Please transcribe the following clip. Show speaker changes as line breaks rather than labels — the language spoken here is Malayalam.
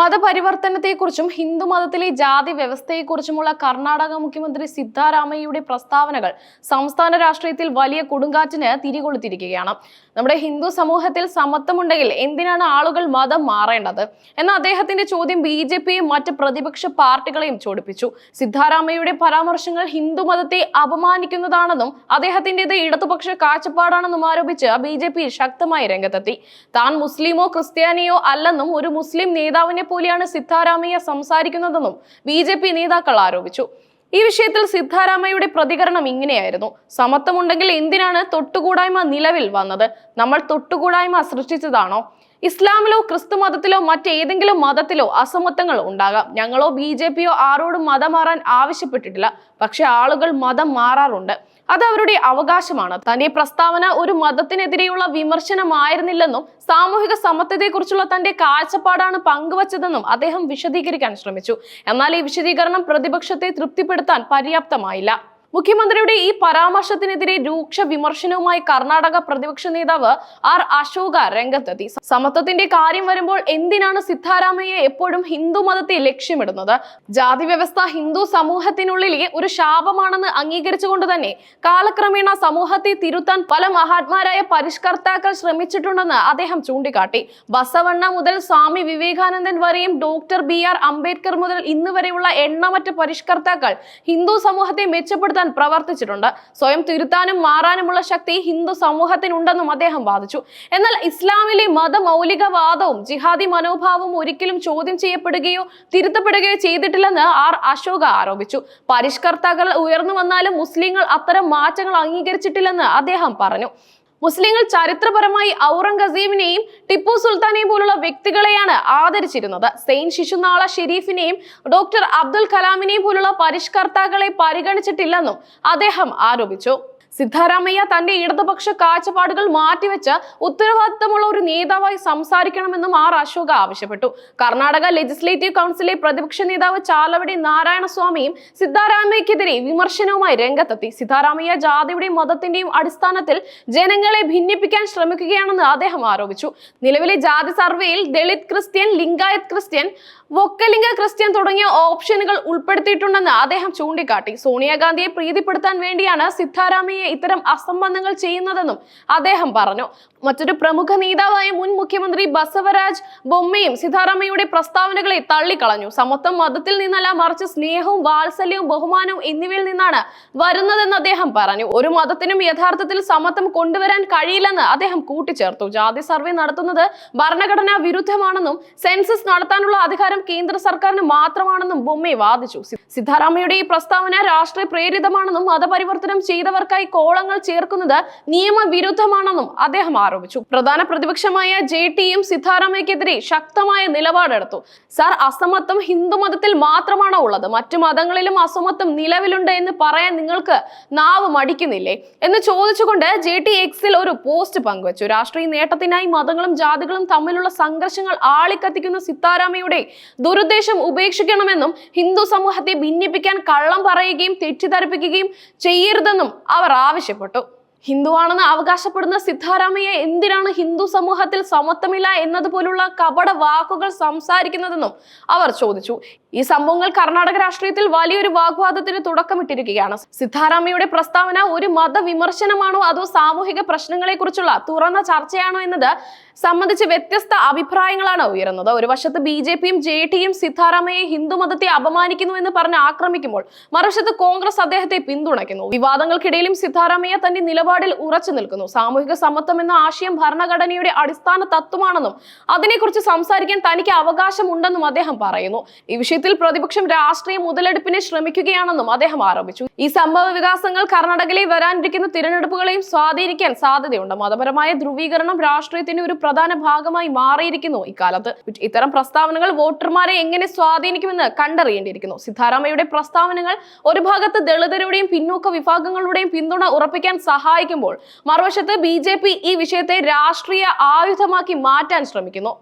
മതപരിവർത്തനത്തെക്കുറിച്ചും ഹിന്ദു മതത്തിലെ ജാതി വ്യവസ്ഥയെക്കുറിച്ചുമുള്ള കർണാടക മുഖ്യമന്ത്രി സിദ്ധാരാമയ്യയുടെ പ്രസ്താവനകൾ സംസ്ഥാന രാഷ്ട്രീയത്തിൽ വലിയ കൊടുങ്കാറ്റിന് തിരികൊളുത്തിരിക്കുകയാണ്. നമ്മുടെ ഹിന്ദു സമൂഹത്തിൽ സമത്വമുണ്ടെങ്കിൽ എന്തിനാണ് ആളുകൾ മതം മാറേണ്ടത്? എന്ന അദ്ദേഹത്തിന്റെ ചോദ്യം ബി ജെ പിയും മറ്റ് പ്രതിപക്ഷ പാർട്ടികളെയും ചോദിപ്പിച്ചു സിദ്ധാരാമയ്യയുടെ പരാമർശങ്ങൾ ഹിന്ദു മതത്തെ അപമാനിക്കുന്നതാണെന്നും അദ്ദേഹത്തിന്റേത് ഇടതുപക്ഷ കാഴ്ചപ്പാടാണെന്നും ആരോപിച്ച് ബി ജെ പി ശക്തമായി രംഗത്തെത്തി. താൻ മുസ്ലിമോ ക്രിസ്ത്യാനിയോ അല്ലെന്നും ഒരു മുസ്ലിം നേതാവിനെ പോലെയാണ് സിദ്ധാരാമയ്യ സംസാരിക്കുന്നതെന്നും ബി ജെ പി നേതാക്കൾ ആരോപിച്ചു. ഈ വിഷയത്തിൽ സിദ്ധാരാമയ്യയുടെ പ്രതികരണം ഇങ്ങനെയായിരുന്നു. സമത്വമുണ്ടെങ്കിൽ എന്തിനാണ് തൊട്ടുകൂടായ്മ നിലവിൽ വന്നത്? നമ്മൾ തൊട്ടുകൂടായ്മ സൃഷ്ടിച്ചതാണോ? ഇസ്ലാമിലോ ക്രിസ്തു മതത്തിലോ മറ്റേതെങ്കിലും മതത്തിലോ അസമത്വങ്ങൾ ഉണ്ടാകാം. ഞങ്ങളോ ബി ജെ പിയോ ആരോടും മതം മാറാൻ ആവശ്യപ്പെട്ടിട്ടില്ല. പക്ഷെ ആളുകൾ മതം മാറാറുണ്ട്. അത് അവരുടെ അവകാശമാണ്. തന്റെ പ്രസ്താവന ഒരു മതത്തിനെതിരെയുള്ള വിമർശനമായിരുന്നില്ലെന്നും സാമൂഹിക സമത്വത്തെക്കുറിച്ചുള്ള തന്റെ കാഴ്ചപ്പാടാണ് പങ്കുവച്ചതെന്നും അദ്ദേഹം വിശദീകരിക്കാൻ ശ്രമിച്ചു. എന്നാൽ ഈ വിശദീകരണം പ്രതിപക്ഷത്തെ തൃപ്തിപ്പെടുത്താൻ പര്യാപ്തമായില്ല. മുഖ്യമന്ത്രിയുടെ ഈ പരാമർശത്തിനെതിരെ രൂക്ഷ വിമർശനവുമായി കർണാടക പ്രതിപക്ഷ നേതാവ് ആർ അശോക രംഗത്തെത്തി. സമത്വത്തിന്റെ കാര്യം വരുമ്പോൾ എന്തിനാണ് സിദ്ധാരാമയ്യ എപ്പോഴും ഹിന്ദു മതത്തെ ലക്ഷ്യമിടുന്നത്? ജാതി വ്യവസ്ഥ ഹിന്ദു സമൂഹത്തിനുള്ളിലെ ഒരു ശാപമാണെന്ന് അംഗീകരിച്ചുകൊണ്ട് തന്നെ കാലക്രമേണ സമൂഹത്തെ തിരുത്താൻ പല മഹാത്മാരായ പരിഷ്കർത്താക്കൾ ശ്രമിച്ചിട്ടുണ്ടെന്ന് അദ്ദേഹം ചൂണ്ടിക്കാട്ടി. ബസവണ്ണ മുതൽ സ്വാമി വിവേകാനന്ദൻ വരെയും ഡോക്ടർ ബി ആർ അംബേദ്കർ മുതൽ ഇന്ന് വരെയുള്ള എണ്ണമറ്റ പരിഷ്കർത്താക്കൾ ഹിന്ദു സമൂഹത്തെ മെച്ചപ്പെടുത്താൻ പ്രവർത്തിച്ചിട്ടുണ്ട്. സ്വയം തിരുത്താനും മാറാനുമുള്ള ശക്തി ഹിന്ദു സമൂഹത്തിനുണ്ടെന്നും അദ്ദേഹം വാദിച്ചു. എന്നാൽ ഇസ്ലാമിലെ മതമൗലികവാദവും ജിഹാദി മനോഭാവവും ഒരിക്കലും ചോദ്യം ചെയ്യപ്പെടുകയോ തിരുത്തപ്പെടുകയോ ചെയ്തിട്ടില്ലെന്ന് ആർ അശോക ആരോപിച്ചു. പരിഷ്കർത്താക്കൾ ഉയർന്നു വന്നാലും മുസ്ലിങ്ങൾ അത്തരം മാറ്റങ്ങൾ അംഗീകരിച്ചിട്ടില്ലെന്ന് അദ്ദേഹം പറഞ്ഞു. മുസ്ലിങ്ങൾ ചരിത്രപരമായി ഔറംഗസീബിനെയും ടിപ്പു സുൽത്താനെയും പോലുള്ള വ്യക്തികളെയാണ് ആദരിച്ചിരുന്നത്. സെയിൻ ശിശുനാള ഷെരീഫിനെയും ഡോക്ടർ അബ്ദുൽ കലാമിനെയും പോലുള്ള പരിഷ്കർത്താക്കളെ പരിഗണിച്ചിട്ടില്ലെന്നും അദ്ദേഹം ആരോപിച്ചു. സിദ്ധാരാമയ്യ തന്റെ ഇടതുപക്ഷ കാഴ്ചപ്പാടുകൾ മാറ്റിവെച്ച് ഉത്തരവാദിത്തമുള്ള ഒരു നേതാവായി സംസാരിക്കണമെന്നും ആർ അശോക ആവശ്യപ്പെട്ടു. കർണാടക ലെജിസ്ലേറ്റീവ് കൗൺസിലെ പ്രതിപക്ഷ നേതാവ് ചാലവടി നാരായണസ്വാമിയും സിദ്ധാരാമയ്യക്കെതിരെ വിമർശനവുമായി രംഗത്തെത്തി. സിദ്ധാരാമയ്യ ജാതിയുടെയും മതത്തിന്റെയും അടിസ്ഥാനത്തിൽ ജനങ്ങളെ ഭിന്നിപ്പിക്കാൻ ശ്രമിക്കുകയാണെന്ന് അദ്ദേഹം ആരോപിച്ചു. നിലവിലെ ജാതി സർവേയിൽ Dalit Christian Lingayat Christian Vokkaliga Christian തുടങ്ങിയ ഓപ്ഷനുകൾ ഉൾപ്പെടുത്തിയിട്ടുണ്ടെന്ന് അദ്ദേഹം ചൂണ്ടിക്കാട്ടി. സോണിയാഗാന്ധിയെ പ്രീതിപ്പെടുത്താൻ വേണ്ടിയാണ് സിദ്ധാരാമയ്യ ഇത്തരം അസംബന്ധങ്ങൾ ചെയ്യുന്നതെന്നും അദ്ദേഹം പറഞ്ഞു. മറ്റൊരു പ്രമുഖ നേതാവായ മുൻ മുഖ്യമന്ത്രി ബസവരാജ് ബൊമ്മയും സിദ്ധാരാമയുടെ പ്രസ്താവനകളെ തള്ളിക്കളഞ്ഞു. സമത്വം മതത്തിൽ നിന്നല്ല മറിച്ച് സ്നേഹവും വാത്സല്യവും ബഹുമാനവും എന്നിവയിൽ നിന്നാണ് വരുന്നതെന്ന് അദ്ദേഹം പറഞ്ഞു. ഒരു മതത്തിനും യഥാർത്ഥത്തിൽ സമത്വം കൊണ്ടുവരാൻ കഴിയില്ലെന്ന് അദ്ദേഹം കൂട്ടിച്ചേർത്തു. ജാതി സർവേ നടത്തുന്നത് ഭരണഘടനാ വിരുദ്ധമാണെന്നും സെൻസസ് നടത്താനുള്ള അധികാരം കേന്ദ്ര സർക്കാരിന് മാത്രമാണെന്നും ബൊമ്മെ വാദിച്ചു. സിദ്ധാരാമയുടെ ഈ പ്രസ്താവന രാഷ്ട്രീയ പ്രേരിതമാണെന്നും മതപരിവർത്തനം ചെയ്തവർക്കായി കോളങ്ങൾ ചേർക്കുന്നത് നിയമവിരുദ്ധമാണെന്നും അദ്ദേഹം ആരോപിച്ചു. പ്രധാന പ്രതിപക്ഷമായ ജെ ടിയും സിദ്ധാരാമയ്ക്കെതിരെ ശക്തമായ നിലപാടെടുത്തു. സാർ അസമത്വം ഹിന്ദുമതത്തിൽ മാത്രമാണോ ഉള്ളത്? മറ്റു മതങ്ങളിലും അസമത്വം നിലവിലുണ്ട് എന്ന് പറയാൻ നിങ്ങൾക്ക് നാവ് മടിക്കുന്നില്ലേ? എന്ന് ചോദിച്ചുകൊണ്ട് ജെ ടി എക്സിൽ ഒരു പോസ്റ്റ് പങ്കുവച്ചു. രാഷ്ട്രീയ നേട്ടത്തിനായി മതങ്ങളും ജാതികളും തമ്മിലുള്ള സംഘർഷങ്ങൾ ആളിക്കത്തിക്കുന്ന സിത്താരാമയുടെ ദുരുദ്ദേശം ഉപേക്ഷിക്കണമെന്നും ഹിന്ദു സമൂഹത്തെ ഭിന്നിപ്പിക്കാൻ കള്ളം പറയുകയും തെറ്റിദ്ധരിപ്പിക്കുകയും ചെയ്യരുതെന്നും അവർ ആവശ്യപ്പെട്ടു ഹിന്ദുവാണെന്ന് അവകാശപ്പെടുന്ന സിദ്ധാരാമയ്യ എന്തിനാണ് ഹിന്ദു സമൂഹത്തിൽ സമത്വമില്ല എന്നതുപോലുള്ള കപട വാക്കുകൾ സംസാരിക്കുന്നതെന്നും അവർ ചോദിച്ചു. ഈ സംഭവങ്ങൾ കർണാടക രാഷ്ട്രീയത്തിൽ വലിയൊരു വാഗ്വാദത്തിന് തുടക്കമിട്ടിരിക്കുകയാണ്. സിദ്ധാരാമയ്യയുടെ പ്രസ്താവന ഒരു മതവിമർശനമാണോ അതോ സാമൂഹിക പ്രശ്നങ്ങളെ കുറിച്ചുള്ള തുറന്ന ചർച്ചയാണോ എന്നത് സംബന്ധിച്ച് വ്യത്യസ്ത അഭിപ്രായങ്ങളാണ് ഉയരുന്നത്. ഒരു വശത്ത് ബി ജെ പിയും ജെ ടിയും സിദ്ധാരാമയെ ഹിന്ദു മതത്തെ അപമാനിക്കുന്നു എന്ന് പറഞ്ഞ് ആക്രമിക്കുമ്പോൾ മറുവശത്ത് കോൺഗ്രസ് അദ്ദേഹത്തെ പിന്തുണയ്ക്കുന്നു. വിവാദങ്ങൾക്കിടയിലും സിദ്ധാരാമയ്യ തന്റെ നിലപാടിൽ ഉറച്ചു നിൽക്കുന്നു. സാമൂഹിക സമത്വം എന്ന ആശയം ഭരണഘടനയുടെ അടിസ്ഥാന തത്വമാണെന്നും അതിനെക്കുറിച്ച് സംസാരിക്കാൻ തനിക്ക് അവകാശമുണ്ടെന്നും അദ്ദേഹം പറയുന്നു. ഈ വിഷയത്തിൽ പ്രതിപക്ഷം രാഷ്ട്രീയ മുതലെടുപ്പിനെ ശ്രമിക്കുകയാണെന്നും അദ്ദേഹം ആരോപിച്ചു. ഈ സംഭവ വികാസങ്ങൾ കർണാടകയിലെ വരാനിരിക്കുന്ന തിരഞ്ഞെടുപ്പുകളെയും സ്വാധീനിക്കാൻ സാധ്യതയുണ്ട്. മതപരമായ ധ്രുവീകരണം രാഷ്ട്രീയത്തിന്റെ ഒരു പ്രധാന ഭാഗമായി മാറിയിരിക്കുന്നു ഇക്കാലത്ത്. ഇത്തരം പ്രസ്താവനകൾ വോട്ടർമാരെ എങ്ങനെ സ്വാധീനിക്കുമെന്ന് കണ്ടറിയേണ്ടിയിരിക്കുന്നു. സിദ്ധാരാമയുടെ പ്രസ്താവനകൾ ഒരു ഭാഗത്ത് ദളിതരുടെയും പിന്നോക്ക വിഭാഗങ്ങളുടെയും പിന്തുണ ഉറപ്പിക്കാൻ സഹായിക്കുമ്പോൾ മറുവശത്ത് ബി ഈ വിഷയത്തെ രാഷ്ട്രീയ ആയുധമാക്കി മാറ്റാൻ ശ്രമിക്കുന്നു.